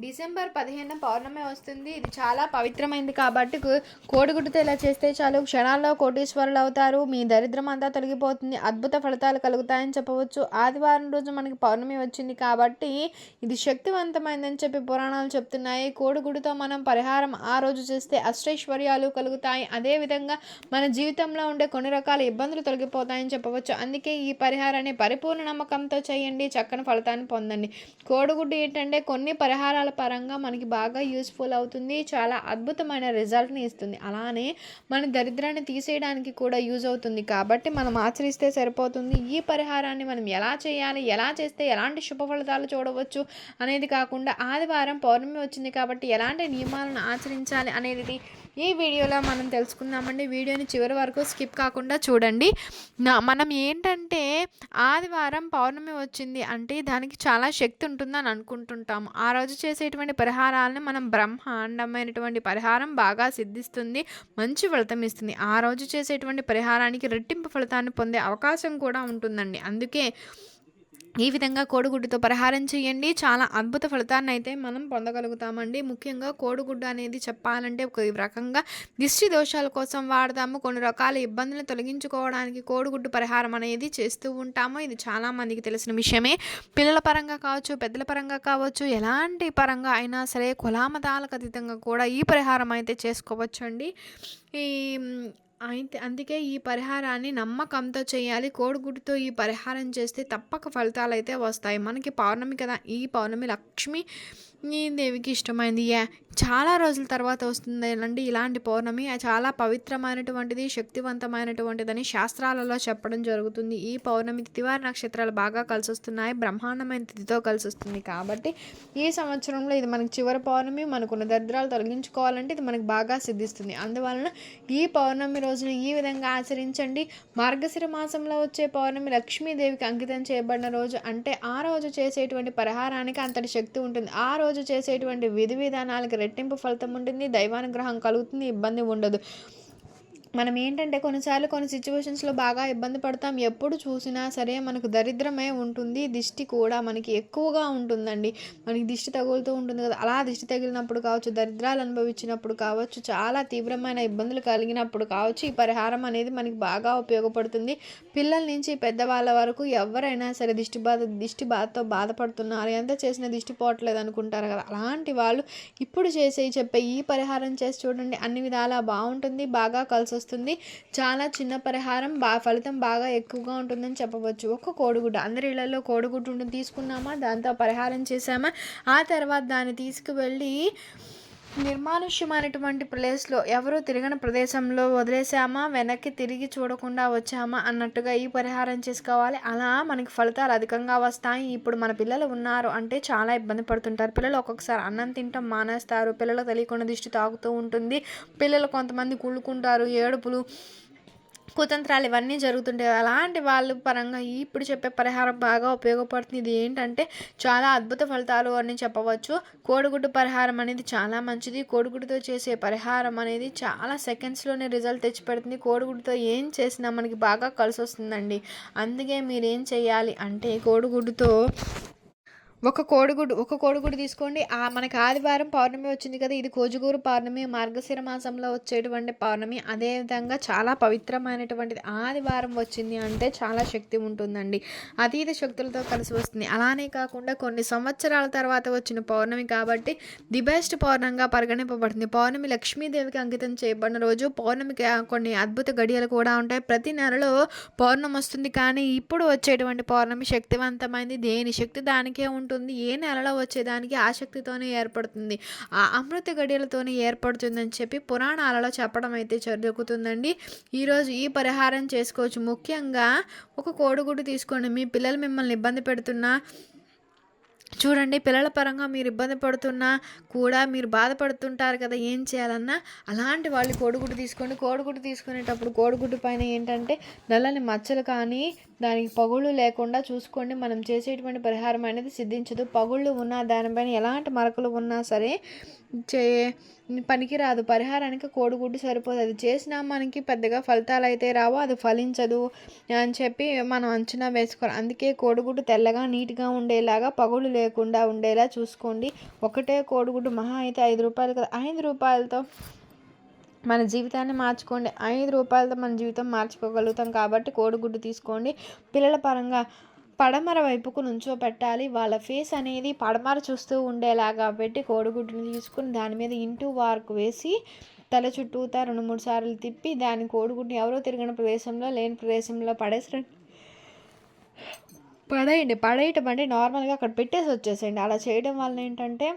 December పదిహేను పౌర్ణమి వస్తుంది. ఇది చాలా పవిత్రమైంది కాబట్టి కోడిగుడ్డుతో ఇలా చేస్తే చాలు. క్షణాల్లో కోటీశ్వరులు అవుతారు. మీ దరిద్రం అంతా తొలగిపోతుంది. అద్భుత ఫలితాలు కలుగుతాయని చెప్పవచ్చు. ఆదివారం రోజు మనకి పౌర్ణమి వచ్చింది కాబట్టి ఇది శక్తివంతమైందని చెప్పి పురాణాలు చెప్తున్నాయి. కోడిగుడ్డుతో మనం పరిహారం ఆ రోజు చేస్తే అష్టైశ్వర్యాలు కలుగుతాయి. అదేవిధంగా మన జీవితంలో ఉండే కొన్ని రకాల ఇబ్బందులు తొలగిపోతాయని చెప్పవచ్చు. అందుకే ఈ పరిహారాన్ని పరిపూర్ణ నమ్మకంతో చేయండి. చక్కని ఫలితాన్ని పొందండి. కోడిగుడ్డు ఏంటంటే కొన్ని పరిహారాలు పరంగా మనకి బాగా యూస్ఫుల్ అవుతుంది. చాలా అద్భుతమైన రిజల్ట్ని ఇస్తుంది. అలానే మన దరిద్రాన్ని తీసేయడానికి కూడా యూజ్ అవుతుంది. కాబట్టి మనం ఆచరిస్తే సరిపోతుంది. ఈ పరిహారాన్ని మనం ఎలా చేయాలి? ఎలా చేస్తే ఎలాంటి శుభ ఫలితాలు చూడవచ్చు? అనేది కాకుండా ఆదివారం పౌర్ణమి వచ్చింది కాబట్టి ఎలాంటి నియమాలను ఆచరించాలి అనేది ఈ వీడియోలో మనం తెలుసుకుందామండి. వీడియోని చివరి వరకు స్కిప్ కాకుండా చూడండి. మనం ఏంటంటే ఆదివారం పౌర్ణమి వచ్చింది అంటే దానికి చాలా శక్తి ఉంటుందని అనుకుంటుంటాము ఆ రోజు చేసేటువంటి పరిహారాలను మనం బ్రహ్మాండమైనటువంటి పరిహారం బాగా సిద్ధిస్తుంది మంచి ఫలితం ఇస్తుంది. ఆ రోజు చేసేటువంటి పరిహారానికి రెట్టింపు ఫలితాన్ని పొందే అవకాశం కూడా ఉంటుందండి. అందుకే ఈ విధంగా కోడిగుడ్డుతో పరిహారం చేయండి. చాలా అద్భుత ఫలితాన్ని అయితే మనం పొందగలుగుతామండి. ముఖ్యంగా కోడిగుడ్డు అనేది చెప్పాలంటే ఒక రకంగా దిష్టి దోషాల కోసం వాడతాము. కొన్ని రకాల ఇబ్బందులను తొలగించుకోవడానికి కోడిగుడ్డు పరిహారం అనేది చేస్తూ ఉంటాము. ఇది చాలామందికి తెలిసిన విషయమే. పిల్లల పరంగా కావచ్చు పెద్దల పరంగా కావచ్చు ఎలాంటి పరంగా అయినా సరే కులామతాలకు అతీతంగా కూడా ఈ పరిహారం అయితే చేసుకోవచ్చు అండి ఈ అయితే అందుకే ఈ పరిహారాన్ని నమ్మకంతో చేయాలి. కోడిగుడ్డుతో ఈ పరిహారం చేస్తే తప్పక ఫలితాలు అయితే వస్తాయి. మనకి పౌర్ణమి కదా. ఈ పౌర్ణమి లక్ష్మి దేవికి ఇష్టమైంది చాలా రోజుల తర్వాత వస్తుందేనండి ఇలాంటి పౌర్ణమి. అది చాలా పవిత్రమైనటువంటిది శక్తివంతమైనటువంటిదని శాస్త్రాలలో చెప్పడం జరుగుతుంది. ఈ పౌర్ణమి తివారి నక్షత్రాలు బాగా కలిసి వస్తున్నాయి బ్రహ్మాండమైన తిథితో కలిసి వస్తుంది కాబట్టి ఈ సంవత్సరంలో ఇది మనకి చివరి పౌర్ణమి. మనకున్న దరిద్రాలు తొలగించుకోవాలంటే ఇది మనకు బాగా సిద్ధిస్తుంది. అందువలన ఈ పౌర్ణమి రోజున ఈ విధంగా ఆచరించండి. మార్గశిర మాసంలో వచ్చే పౌర్ణమి లక్ష్మీదేవికి అంకితం చేయబడిన రోజు అంటే ఆ రోజు చేసేటువంటి పరిహారానికి అంతటి శక్తి ఉంటుంది. ఆ రోజు చేసేటువంటి విధి విధానాలకు రెట్టింపు ఫలితం ఉంటుంది. దైవానుగ్రహం కలుగుతుంది. ఇబ్బంది ఉండదు. మనం ఏంటంటే కొన్నిసార్లు కొన్ని సిచ్యువేషన్స్లో బాగా ఇబ్బంది పడతాం. ఎప్పుడు చూసినా సరే మనకు దరిద్రమే ఉంటుంది. దిష్టి కూడా మనకి ఎక్కువగా ఉంటుందండి. మనకి దిష్టి తగులుతూ ఉంటుంది కదా. అలా దిష్టి తగిలినప్పుడు కావచ్చు దరిద్రాలు అనుభవించినప్పుడు కావచ్చు చాలా తీవ్రమైన ఇబ్బందులు కలిగినప్పుడు కావచ్చు ఈ పరిహారం అనేది మనకి బాగా ఉపయోగపడుతుంది. పిల్లల నుంచి పెద్దవాళ్ళ వరకు ఎవరైనా సరే దిష్టి బాధ దిష్టి బాధతో బాధపడుతున్నారు. ఎంత చేసినా దిష్టి పోవట్లేదు అనుకుంటారు కదా. అలాంటి వాళ్ళు ఇప్పుడు చేసే చెప్పే ఈ పరిహారం చేసి చూడండి. అన్ని విధాలా బాగుంటుంది. బాగా కలిసి వస్తుంది. చాలా చిన్న పరిహారం బా ఫలితం బాగా ఎక్కువగా ఉంటుందని చెప్పవచ్చు. ఒక కోడిగుడ్డు. అందరి ఇళ్ళలో కోడిగుడ్డు తీసుకున్నామా? దాంతో పరిహారం చేసామా ఆ తర్వాత దాన్ని తీసుకువెళ్ళి నిర్మానుష్యమైనటువంటి ప్లేస్లో ఎవరు తిరగని ప్రదేశంలో వదిలేసామా వెనక్కి తిరిగి చూడకుండా వచ్చామా? అన్నట్టుగా ఈ పరిహారం చేసుకోవాలి. అలా మనకి ఫలితాలు అధికంగా వస్తాయి. ఇప్పుడు మన పిల్లలు ఉన్నారు అంటే చాలా ఇబ్బంది పడుతుంటారు. పిల్లలు ఒక్కొక్కసారి అన్నం తింటాం మానేస్తారు. పిల్లలకు తెలియకుండా దిష్టి తాగుతూ ఉంటుంది. పిల్లలు కొంతమంది కుళ్ళుకుంటారు. ఏడుపులు కుతంత్రాలు ఇవన్నీ జరుగుతుంటాయి అలాంటి వాళ్ళ పరంగా ఇప్పుడు చెప్పే పరిహారం బాగా ఉపయోగపడుతుంది. ఇది ఏంటంటే చాలా అద్భుత ఫలితాలు అని చెప్పవచ్చు. కోడిగుడ్డు పరిహారం అనేది చాలా మంచిది. కోడిగుడ్డుతో చేసే పరిహారం అనేది చాలా సెకండ్స్లోనే రిజల్ట్ తెచ్చి పెడుతుంది కోడిగుడ్డుతో ఏం చేసినా మనకి బాగా కలిసి వస్తుందండి అందుకే మీరు ఏం చేయాలి అంటే కోడిగుడ్డుతో ఒక కోడిగుడ్డు ఒక కోడిగుడ్డు తీసుకోండి. ఆ మనకి ఆదివారం పౌర్ణమి వచ్చింది కదా ఇది కోజుగూరు పౌర్ణమి మార్గశిర మాసంలో వచ్చేటువంటి పౌర్ణమి. అదేవిధంగా చాలా పవిత్రమైనటువంటిది ఆదివారం వచ్చింది అంటే చాలా శక్తి ఉంటుందండి. అతీత శక్తులతో కలిసి వస్తుంది. అలానే కాకుండా కొన్ని సంవత్సరాల తర్వాత వచ్చిన పౌర్ణమి కాబట్టి ది బెస్ట్ పౌర్ణంగా పరిగణింపబడుతుంది. పౌర్ణమి లక్ష్మీదేవికి అంకితం చేయబడిన రోజు పౌర్ణమికి కొన్ని అద్భుత గడియలు కూడా ఉంటాయి. ప్రతి నెలలో పౌర్ణమి వస్తుంది కానీ ఇప్పుడు వచ్చేటువంటి పౌర్ణమి శక్తివంతమైంది. దేని శక్తి దానికే ఉంటుంది. ఉంటుంది. ఏ నెలలో వచ్చేదానికి ఆసక్తితోనే ఏర్పడుతుంది. ఆ అమృత గడియలతోనే ఏర్పడుతుందని చెప్పి పురాణాలలో చెప్పడం అయితే జరుగుతుందండి. ఈరోజు ఈ పరిహారం చేసుకోవచ్చు. ముఖ్యంగా ఒక కోడిగుడ్డు తీసుకోండి. మీ పిల్లలు మిమ్మల్ని ఇబ్బంది పెడుతున్నా చూడండి పిల్లల పరంగా మీరు ఇబ్బంది పడుతున్నా కూడా మీరు బాధపడుతుంటారు కదా ఏం చేయాలన్నా అలాంటి వాళ్ళు కోడిగుడ్డు తీసుకోండి. కోడిగుడ్డు తీసుకునేటప్పుడు కోడిగుడ్డు పైన ఏంటంటే నల్లని మచ్చలు కానీ దానికి పగుళ్ళు లేకుండా చూసుకోండి. మనం చేసేటువంటి పరిహారం అనేది సిద్ధించదు. పగుళ్ళు ఉన్నా దానిపైన ఎలాంటి మరకలు ఉన్నా సరే చే పనికిరాదు. పరిహారానికి కోడిగుడ్డు సరిపోదు. అది చేసినా మనకి పెద్దగా ఫలితాలు అయితే రావు. అది ఫలించదు అని చెప్పి మనం అంచనా వేసుకోవాలి. అందుకే కోడిగుడ్డు తెల్లగా నీట్గా ఉండేలాగా పగుళ్ళు లేకుండా ఉండేలా చూసుకోండి. ఒకటే కోడిగుడ్డు మహా అయితే ఐదు రూపాయలు కదా. ఐదు రూపాయలతో మన జీవితాన్ని మార్చుకోండి. ఐదు రూపాయలతో మన జీవితం మార్చుకోగలుగుతాం కాబట్టి కోడిగుడ్డు తీసుకోండి. పిల్లల పరంగా పడమర వైపుకు నుంచో పెట్టాలి వాళ్ళ ఫేస్ అనేది పడమర చూస్తూ ఉండేలాగా పెట్టి కోడిగుడ్డుని తీసుకుని దాని మీద ఇంటూ వార్క్ వేసి తల చుట్టూతా రెండు మూడు సార్లు తిప్పి దాని కోడిగుడ్డుని ఎవరో తిరిగిన ప్రదేశంలో లేని ప్రదేశంలో పడేసి పడేయండి. పడేయటం అంటే నార్మల్గా అక్కడ పెట్టేసి వచ్చేసేయండి. అలా చేయడం వల్ల ఏంటంటే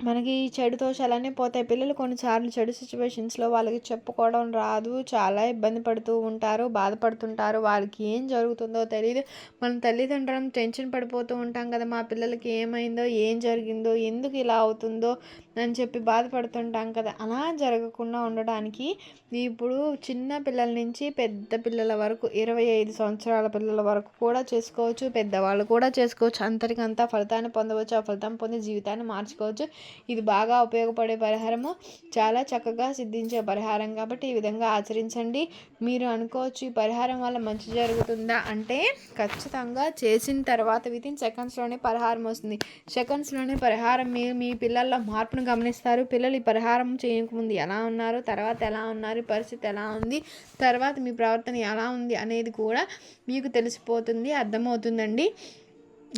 మనకి చెడు దోషాలన్నీ పోతాయి. పిల్లలు కొన్నిసార్లు చెడు సిచ్యువేషన్స్లో వాళ్ళకి చెప్పుకోవడం రాదు. చాలా ఇబ్బంది పడుతూ ఉంటారు బాధపడుతుంటారు. వాళ్ళకి ఏం జరుగుతుందో తెలియదు మన తల్లిదండ్రులం టెన్షన్ పడిపోతూ ఉంటాం కదా మా పిల్లలకి ఏమైందో ఏం జరిగిందో ఎందుకు ఇలా అవుతుందో. అని చెప్పి బాధపడుతుంటాం కదా. అలా జరగకుండా ఉండడానికి ఇప్పుడు చిన్న పిల్లల నుంచి పెద్ద పిల్లల వరకు ఇరవై ఐదు సంవత్సరాల పిల్లల వరకు కూడా చేసుకోవచ్చు పెద్దవాళ్ళు కూడా చేసుకోవచ్చు. అంతరికంతా ఫలితాన్ని పొందవచ్చు ఆ ఫలితం పొంది జీవితాన్ని మార్చుకోవచ్చు. ఇది బాగా ఉపయోగపడే పరిహారము. చాలా చక్కగా సిద్ధించే పరిహారం కాబట్టి ఈ విధంగా ఆచరించండి. మీరు అనుకోవచ్చు ఈ పరిహారం వల్ల మంచి జరుగుతుందా అంటే ఖచ్చితంగా చేసిన తర్వాత వితిన్ సెకండ్స్లోనే పరిహారం వస్తుంది. సెకండ్స్లోనే పరిహారం మీ మీ పిల్లల్లో మార్పును గమనిస్తారు. పిల్లలు ఈ పరిహారం చేయకముందు ఎలా ఉన్నారు? తర్వాత ఎలా ఉన్నారు? పరిస్థితి ఎలా ఉంది? తర్వాత మీ ప్రవర్తన ఎలా ఉంది? అనేది కూడా మీకు తెలిసిపోతుంది అర్థమవుతుందండి.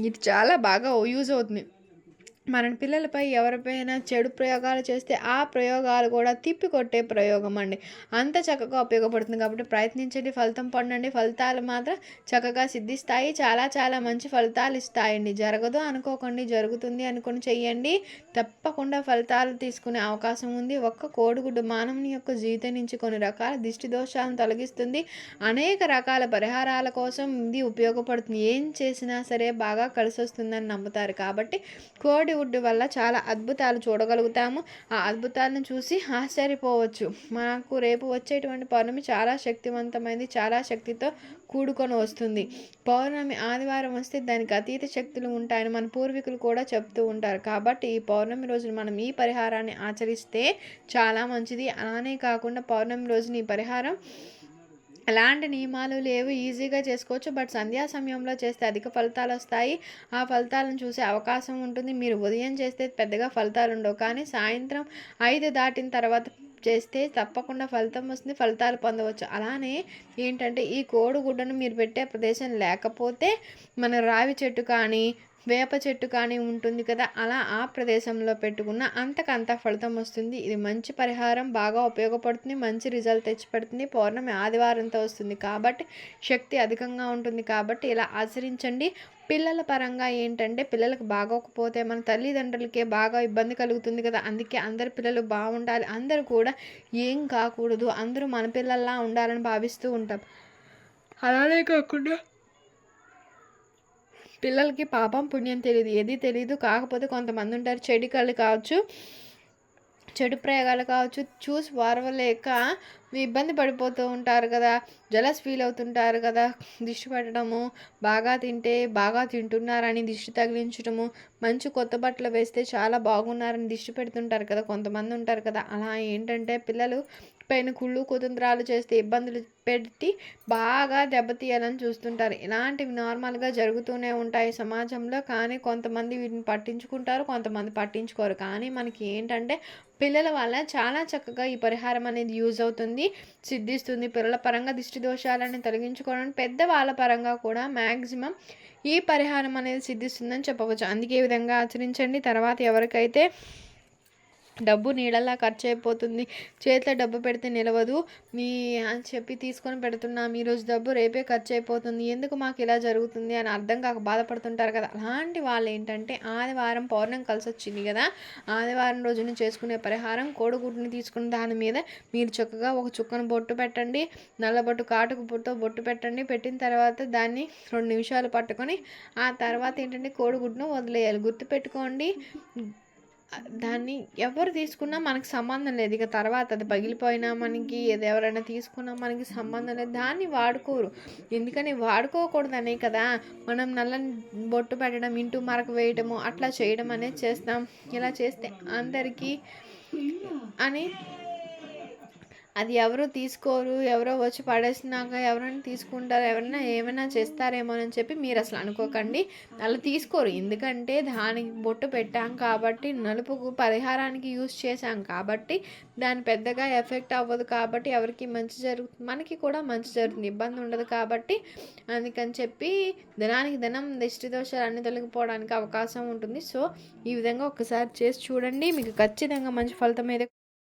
ఇది చాలా బాగా యూజ్ అవుతుంది. మన పిల్లలపై ఎవరిపైనా చెడు ప్రయోగాలు చేస్తే ఆ ప్రయోగాలు కూడా తిప్పికొట్టే ప్రయోగం అండి. అంత చక్కగా ఉపయోగపడుతుంది కాబట్టి ప్రయత్నించండి ఫలితం పొందండి. ఫలితాలు మాత్రం చక్కగా సిద్ధిస్తాయి. చాలా చాలా మంచి ఫలితాలు ఇస్తాయండి. జరగదు అనుకోకండి జరుగుతుంది అనుకుని చెయ్యండి. తప్పకుండా ఫలితాలు తీసుకునే అవకాశం ఉంది. ఒక్క కోడిగుడ్డు మానవుని యొక్క జీవితం నుంచి కొన్ని రకాల దిష్టి దోషాలను తొలగిస్తుంది. అనేక రకాల పరిహారాల కోసం ఇది ఉపయోగపడుతుంది. ఏం చేసినా సరే బాగా కలిసి వస్తుందని నమ్ముతారు. కాబట్టి కోడి బాలీవుడ్ వల్ల చాలా అద్భుతాలు చూడగలుగుతాము. ఆ అద్భుతాలను చూసి ఆశ్చర్యపోవచ్చు. మనకు రేపు వచ్చేటువంటి పౌర్ణమి చాలా శక్తివంతమైనది చాలా శక్తితో కూడుకొని వస్తుంది. పౌర్ణమి ఆదివారం వస్తే దానికి అతీత శక్తులు ఉంటాయని మన పూర్వీకులు కూడా చెప్తూ ఉంటారు. కాబట్టి ఈ పౌర్ణమి రోజున మనం ఈ పరిహారాన్ని ఆచరిస్తే చాలా మంచిది. అలానే కాకుండా పౌర్ణమి రోజున ఈ పరిహారం ఎలాంటి నియమాలు లేవు ఈజీగా చేసుకోవచ్చు. బట్ సంధ్యా సమయంలో చేస్తే అధిక ఫలితాలు వస్తాయి. ఆ ఫలితాలను చూసే అవకాశం ఉంటుంది. మీరు ఉదయం చేస్తే పెద్దగా ఫలితాలు ఉండవు. కానీ సాయంత్రం ఐదు దాటిన తర్వాత చేస్తే తప్పకుండా ఫలితం వస్తుంది. ఫలితాలు పొందవచ్చు. అలానే ఏంటంటే ఈ కోడిగుడ్డను మీరు పెట్టే ప్రదేశం లేకపోతే మన రావి చెట్టు కానీ వేప చెట్టు కానీ ఉంటుంది కదా అలా ఆ ప్రదేశంలో పెట్టుకున్న అంతకంత ఫలితం వస్తుంది. ఇది మంచి పరిహారం బాగా ఉపయోగపడుతుంది మంచి రిజల్ట్ తెచ్చిపెడుతుంది పౌర్ణమి ఆదివారంతో వస్తుంది. కాబట్టి శక్తి అధికంగా ఉంటుంది. కాబట్టి ఇలా ఆచరించండి. పిల్లల పరంగా ఏంటంటే పిల్లలకు బాగోకపోతే మన తల్లిదండ్రులకే బాగా ఇబ్బంది కలుగుతుంది కదా. అందుకే అందరు పిల్లలు బాగుండాలి. అందరూ కూడా ఏం కాకూడదు. అందరూ మన పిల్లల్లా ఉండాలని భావిస్తూ ఉంటాం. అలానే కాకుండా పిల్లలకి పాపం పుణ్యం తెలియదు ఏది తెలియదు కాకపోతే కొంతమంది ఉంటారు. చెడు కళ్ళు కావచ్చు చెడు ప్రయోగాలు కావచ్చు చూసి వారవలేక ఇబ్బంది పడిపోతూ ఉంటారు కదా. జలస్ ఫీల్ అవుతుంటారు కదా. దిష్టి పెట్టడము బాగా తింటే బాగా తింటున్నారని దిష్టి తగిలించడము మంచి కొత్త బట్టలు వేస్తే చాలా బాగున్నారని దిష్టి పెడుతుంటారు కదా. కొంతమంది ఉంటారు కదా. అలా ఏంటంటే పిల్లలు పైన కుళ్ళు కుతంత్రాలు చేస్తే ఇబ్బందులు పెట్టి బాగా దెబ్బతీయాలని చూస్తుంటారు. ఇలాంటివి నార్మల్గా జరుగుతూనే ఉంటాయి సమాజంలో కానీ కొంతమంది వీటిని పట్టించుకుంటారు కొంతమంది పట్టించుకోరు. కానీ మనకి ఏంటంటే పిల్లల వల్ల చాలా చక్కగా ఈ పరిహారం అనేది యూజ్ అవుతుంది సిద్ధిస్తుంది. పిల్లల పరంగా దిష్టి దోషాలని తొలగించుకోవడం పెద్దవాళ్ళ పరంగా కూడా మ్యాక్సిమం ఈ పరిహారం అనేది సిద్ధిస్తుందని చెప్పవచ్చు. అందుకే ఈ విధంగా ఆచరించండి. తర్వాత ఎవరికైతే డబ్బు నీళ్ళలా ఖర్చు అయిపోతుంది చేతిలో డబ్బు పెడితే నిలవదు. మీ అని చెప్పి తీసుకొని పెడుతున్నాం. ఈరోజు డబ్బు రేపే ఖర్చు అయిపోతుంది ఎందుకు మాకు ఇలా జరుగుతుంది అని అర్థం కాక బాధపడుతుంటారు కదా. అలాంటి వాళ్ళు ఏంటంటే ఆదివారం పౌర్ణం కలిసి వచ్చింది కదా. ఆదివారం రోజున చేసుకునే పరిహారం కోడిగుడ్డుని తీసుకుని దాని మీద మీరు చక్కగా ఒక చుక్కను బొట్టు పెట్టండి. నల్లబొట్టు కాటుకు బొట్టు బొట్టు పెట్టండి. పెట్టిన తర్వాత దాన్ని రెండు నిమిషాలు పట్టుకొని ఆ తర్వాత ఏంటంటే కోడిగుడ్డును వదిలేయాలి. గుర్తుపెట్టుకోండి. దాన్ని ఎవరు తీసుకున్నా మనకు సంబంధం లేదు. ఇక తర్వాత అది పగిలిపోయినా మనకి ఏది ఎవరైనా తీసుకున్నా మనకి సంబంధం లేదు. దాన్ని వాడుకోరు. ఎందుకని వాడుకోకూడదనే కదా. మనం నల్లని బొట్టు పెట్టడం ఇంటూ మరక వేయడము అట్లా చేయడం అనేది చేస్తాం. ఇలా చేస్తే అందరికీ అని అది ఎవరు తీసుకోరు ఎవరో వచ్చి పడేసినాక ఎవరైనా తీసుకుంటారు ఎవరైనా ఏమైనా చేస్తారేమో అని చెప్పి మీరు అసలు అనుకోకండి. అలా తీసుకోరు. ఎందుకంటే దానికి బొట్టు పెట్టాం కాబట్టి నలుపుకు పరిహారానికి యూస్ చేశాం కాబట్టి దాని పెద్దగా ఎఫెక్ట్ అవ్వదు కాబట్టి ఎవరికి మంచి జరుగుతుంది మనకి కూడా మంచి జరుగుతుంది. ఇబ్బంది ఉండదు కాబట్టి అందుకని చెప్పి ధనానికి ధనం దిష్టి దోషాలు అన్ని తొలగిపోవడానికి అవకాశం ఉంటుంది. సో ఈ విధంగా ఒకసారి చేసి చూడండి. మీకు ఖచ్చితంగా మంచి ఫలితం అయితే